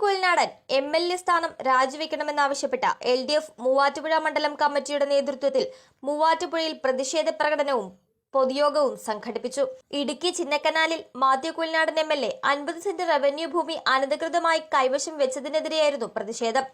Kuzhalnadan M L A സ്ഥാനം രാജിവെക്കണമെന്നാവശ്യപ്പെട്ട L D F Muvattupuzha മണ്ഡലം കമ്മിറ്റിയുടെ നേതൃത്വത്തിൽ മൂവാറ്റുപുഴയിൽ പ്രതിഷേധ പ്രകടനവും പൊതുയോഗവും സംഘടിപ്പിച്ചു. Idukki ചിന്നക്കനാലിൽ Mathew Kuzhalnadan M L A അൻപത് സെന്റ് റവന്യൂ ഭൂമി അനധികൃതമായി കൈവശം വെച്ചതിനെതിരെയായിരുന്നു പ്രതിഷേധം.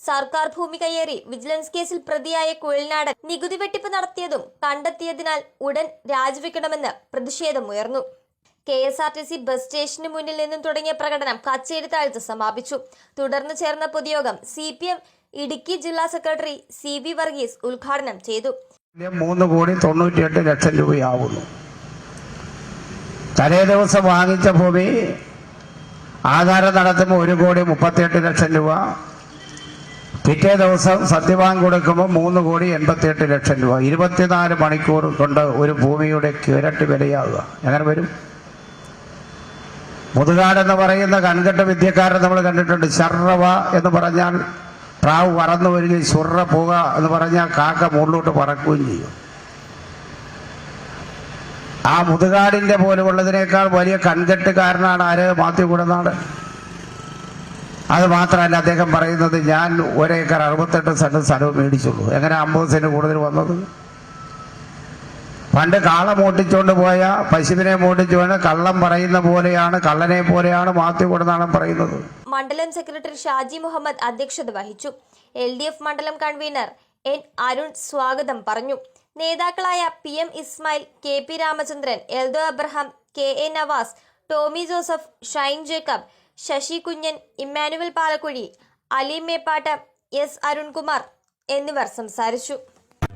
സർക്കാർ ഭൂമി കയ്യേറി വിജിലൻസ് കേസിൽ പ്രതിയായ കുഴൽനാടൻ നികുതി വെട്ടിപ്പ് നടത്തിയതും കണ്ടെത്തിയതിനാൽ ഉടൻ രാജിവെക്കണമെന്ന് പ്രതിഷേധമുയർന്നു. K S R T C bus സ്റ്റേഷന് മുന്നിൽ നിന്നും തുടങ്ങിയ പ്രകടനം കച്ചേരി താഴ്ച സമാപിച്ചു. തുടർന്ന് ചേർന്ന പൊതുയോഗം സി പി എം ഇടുക്കി ജില്ലാ സെക്രട്ടറി സി വി വർഗീസ് ഉദ്ഘാടനം ചെയ്തു. മൂന്ന് കോടി തൊണ്ണൂറ്റിയെട്ട് ലക്ഷം രൂപയാവുന്നു തലേ ദിവസം വാങ്ങിച്ച ഭൂമി ആധാരം നടത്തുമ്പോൾ ഒരു കോടി മുപ്പത്തിയെട്ട് ലക്ഷം രൂപ. പിറ്റേ ദിവസം സത്യവാങ് കൊടുക്കുമ്പോൾ മൂന്ന് കോടി എൺപത്തിയെട്ട് ലക്ഷം രൂപ. ഇരുപത്തിനാല് മണിക്കൂർ കൊണ്ട് ഒരു ഭൂമിയുടെ കിരട്ടി വിലയാവുക. എങ്ങനെ വരും? മുതുകാട് എന്ന് പറയുന്ന കൺകെട്ട വിദ്യക്കാരൻ നമ്മൾ കണ്ടിട്ടുണ്ട്. ശർറവ എന്ന് പറഞ്ഞാൽ പ്രാവ് പറന്നു വരികയും ചുറ പോക എന്ന് പറഞ്ഞാൽ കാക്ക മുകളിലോട്ട് പറക്കുകയും ചെയ്യും. ആ മുതുകാടിന്റെ പോലുള്ളതിനേക്കാൾ വലിയ കൺകെട്ടുകാരനാണ് ആര് മാത്യു കുടനാട്. അത് മാത്രമല്ല അദ്ദേഹം പറയുന്നത് ഞാൻ ഒരേക്കർ അറുപത്തെട്ട് സെന്റ് സ്ഥലവും മേടിച്ചുള്ളൂ. എങ്ങനെ അമ്പത് സെന്റ് കൂടുതൽ വന്നത്? പണ്ട് കാള മോട്ടിച്ചുകൊണ്ട് പോയ പശുവിനെ മോട്ടിച്ചുകൊണ്ട് കള്ളം പറയുന്ന പോലെയാണ് കള്ളനെ പോലെയാണ് മാത്യു കൊടുന്നാണ് പറയുന്നത്. മണ്ഡലം സെക്രട്ടറി ഷാജി മുഹമ്മദ് അധ്യക്ഷത വഹിച്ചു. എൽ ഡി എഫ് മണ്ഡലം കൺവീനർ എൻ അരുൺ സ്വാഗതം പറഞ്ഞു. നേതാക്കളായ P M Ismail K P Ramachandran Eldho Abraham K A Navas Tomy Joseph Shine Jacob Sasi Kunjan Immanuel Palakkuzhi Ali Meppat S Arunkumar എന്നിവർ സംസാരിച്ചു.